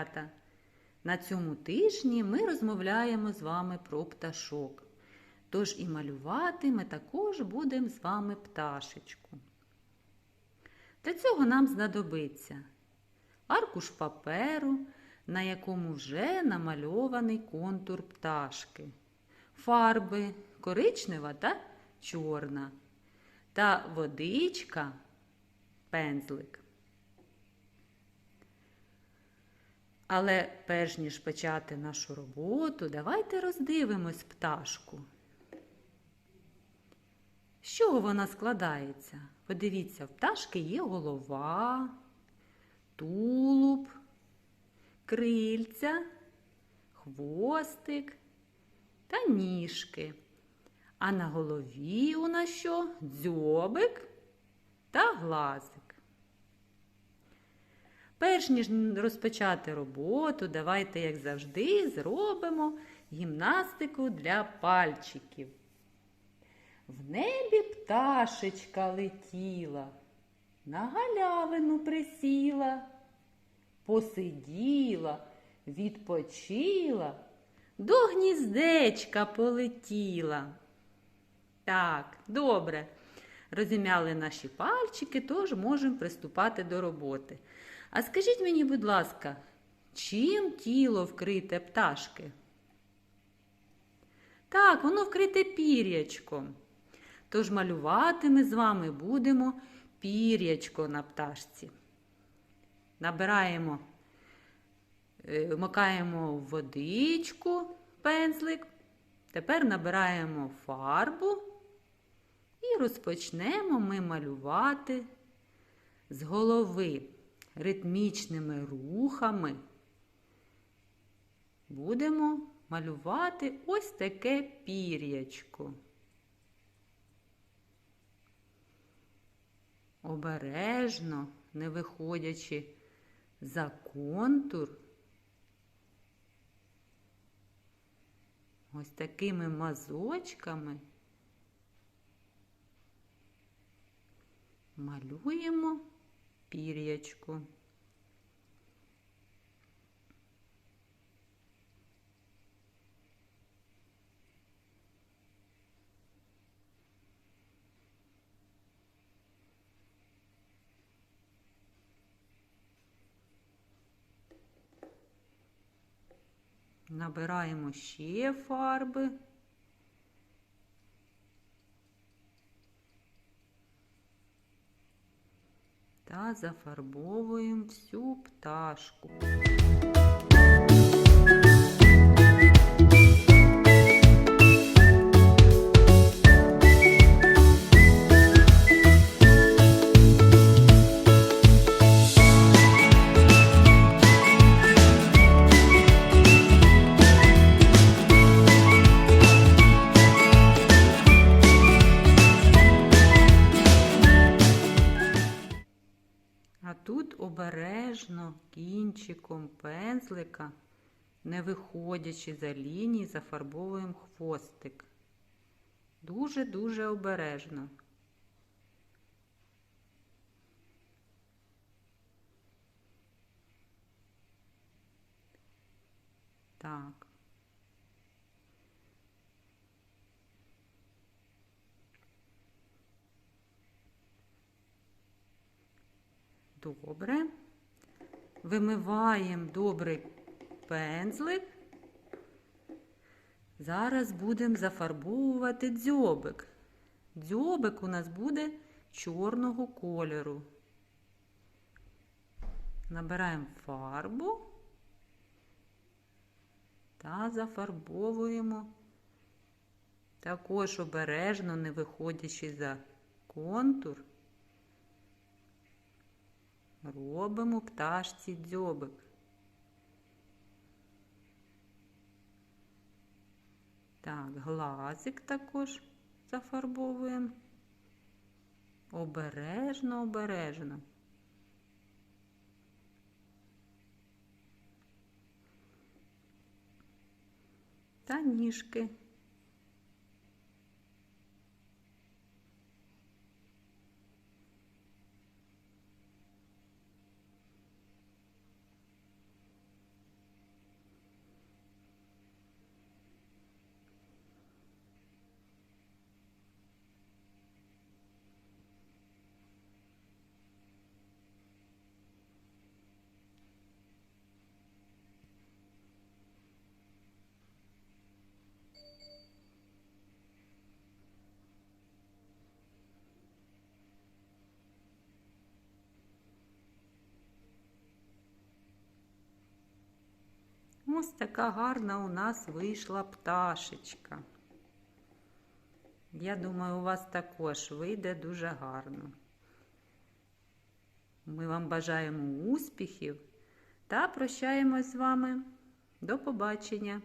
малята! На цьому тижні ми розмовляємо з вами про пташок. Тож і малювати ми також будемо з вами пташечку. Для цього нам знадобиться аркуш паперу, на якому вже намальований контур пташки, фарби коричнева та чорна, та водичка, пензлик. Але перш ніж почати нашу роботу, давайте роздивимось пташку. З чого вона складається? Подивіться, в пташки є голова, тулуб, крильця, хвостик та ніжки. А на голові у нас що? Дзьобик та глазик. Перш ніж розпочати роботу, давайте, як завжди, зробимо гімнастику для пальчиків. В небі пташечка летіла, на галявину присіла, посиділа, відпочила, до гніздечка полетіла. Так, добре. Розім'яли наші пальчики, тож можемо приступати до роботи. А скажіть мені, будь ласка, чим тіло вкрите пташки? Так, воно вкрите пір'ячком. Тож малювати ми з вами будемо пір'ячко на пташці. Набираємо, е, вмикаємо в водичку пензлик. Тепер набираємо фарбу і розпочнемо ми малювати з голови ритмічними рухами. Будемо малювати ось таке пір'ячко. Обережно, не виходячи за контур, ось такими мазочками малюємо пір'ячко. Набираємо ще фарби. Та зафарбовуємо всю пташку. А тут обережно кінчиком пензлика, не виходячи за лінії, зафарбовуємо хвостик. Дуже-дуже обережно. Так. Добре. Вимиваємо добрий пензлик. Зараз будемо зафарбовувати дзьобик. Дзьобик у нас буде чорного кольору. Набираємо фарбу та зафарбовуємо також обережно, не виходячи за контур. Робимо пташці дзьобик. Так, глазик також зафарбовуємо. Обережно, обережно. Та ніжки. Ось така гарна у нас вийшла пташечка. Я думаю, у вас також вийде дуже гарно. Ми вам бажаємо успіхів та прощаємось з вами. До побачення!